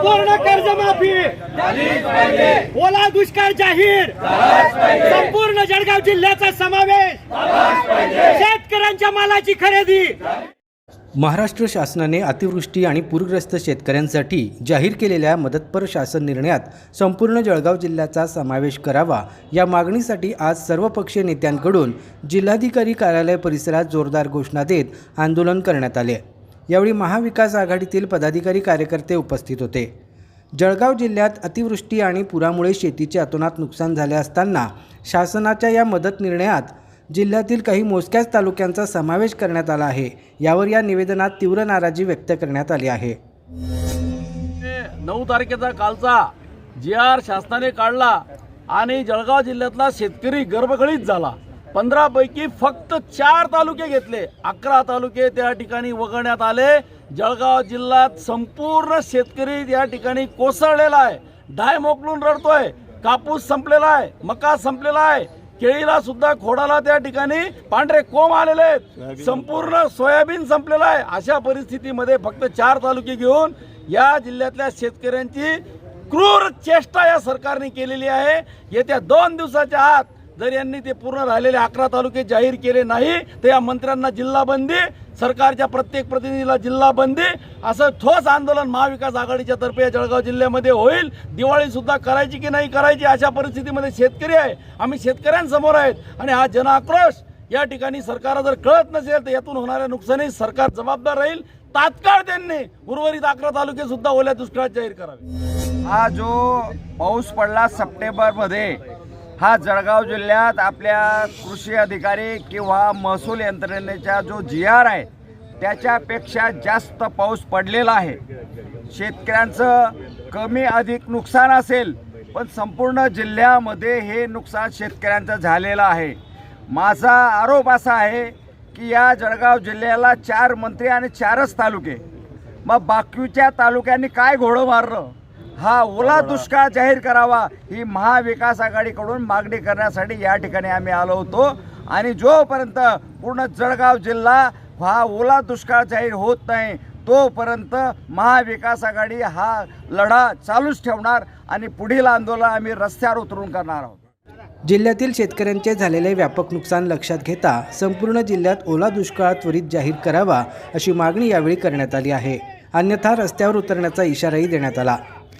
संपूर्ण कर्जमाफी. ओला दुष्काळ जाहीर. संपूर्ण जळगाव जिल्ह्याचा समावेश. शेतकऱ्यांच्या मालाची खरेदी. महाराष्ट्र शासनाने अतिवृष्टी आणि पूरग्रस्त शेतकऱ्यांसाठी जाहीर केलेल्या मदतपर शासन निर्णयात संपूर्ण जळगाव जिल्ह्याचा समावेश करावा या मागणीसाठी आज सर्वपक्षीय नेत्यांकडून जिल्हाधिकारी कार्यालय परिसरात जोरदार घोषणा देत आंदोलन करण्यात आले. यावेळी महाविकास आघाडीतील पदाधिकारी कार्यकर्ते उपस्थित होते. जळगाव जिल्ह्यात अतिवृष्टी आणि पुरामुळे शेतीचे अतोनात नुकसान झाले असताना शासनाच्या या मदत निर्णयात जिल्ह्यातील काही मोजक्याच तालुक्यांचा समावेश करण्यात आला आहे. यावर या निवेदनात तीव्र नाराजी व्यक्त करण्यात आली आहे. नऊ तारखेचा कालचा जी आर शासनाने काढला आणि जळगाव जिल्ह्यातला शेतकरी गर्भगळीत झाला. पंधरा पैकी फक्त चार तालुके घेतले. अकरा तालुके त्या ठिकाणी वगळण्यात आले. जळगाव जिल्ह्यात संपूर्ण शेतकरी या ठिकाणी कोसळलेला आहे. डाय मोकलून रडतोय. कापूस संपलेला आहे. मका संपलेला आहे. केळीला सुद्धा खोडाला त्या ठिकाणी पांढरे कोंब आलेले आहेत. संपूर्ण सोयाबीन संपलेलं आहे. अशा परिस्थितीमध्ये फक्त चार तालुके घेऊन या जिल्ह्यातल्या शेतकऱ्यांची क्रूर चेष्टा या सरकारने केलेली आहे. येत्या दोन दिवसाच्या आत जर यांनी ते पूर्ण राहिलेले अकरा तालुके जाहीर केले नाही तर या मंत्र्यांना जिल्हा बंदी सरकारच्या प्रत्येक प्रतिनिधीला जिल्हा बंदी असं ठोस आंदोलन महाविकास आघाडीच्या तर्फे या जळगाव जिल्ह्यामध्ये होईल. दिवाळी सुद्धा करायची की नाही करायची अशा परिस्थितीमध्ये शेतकरी आहे. आम्ही शेतकऱ्यांसमोर आहेत आणि हा जनाक्रोश या ठिकाणी सरकारला जर कळत नसेल तर यातून होणाऱ्या नुकसानी सरकार जबाबदार राहील. तात्काळ त्यांनी उर्वरित अकरा तालुके सुद्धा ओल्या दुष्काळात जाहीर करावे. हा जो पाऊस पडला सप्टेंबरमध्ये हा जळगाव जिल्ह्यात आपल्या कृषी अधिकारी किंवा महसूल यंत्रणेचा जो जी आर आहे त्याच्यापेक्षा जास्त पाऊस पडलेला आहे. शेतकऱ्यांचं कमी अधिक नुकसान असेल पण संपूर्ण जिल्ह्यामध्ये हे नुकसान शेतकऱ्यांचं झालेलं आहे. माझा आरोप असा आहे की या जळगाव जिल्ह्याला चार मंत्री आणि चारच तालुके. मग बाकीच्या तालुक्यांनी काय घोडं मारलं? हा ओला दुष्काळ जाहीर करावा ही महाविकास आघाडीकडून मागणी करण्यासाठी या ठिकाणी आम्ही आलो होतो. आणि जोपर्यंत पूर्ण जळगाव जिल्हा हा ओला दुष्काळ जाहीर होत नाही तोपर्यंत महाविकास आघाडी हा लढा चालूच ठेवणार आणि पुढील आंदोलन आम्ही रस्त्यावर उतरून करणार आहोत. जिल्ह्यातील शेतकऱ्यांचे झालेले व्यापक नुकसान लक्षात घेता संपूर्ण जिल्ह्यात ओला दुष्काळ त्वरित जाहीर करावा अशी मागणी यावेळी करण्यात आली आहे. अन्यथा रस्त्यावर उतरण्याचा इशाराही देण्यात आला.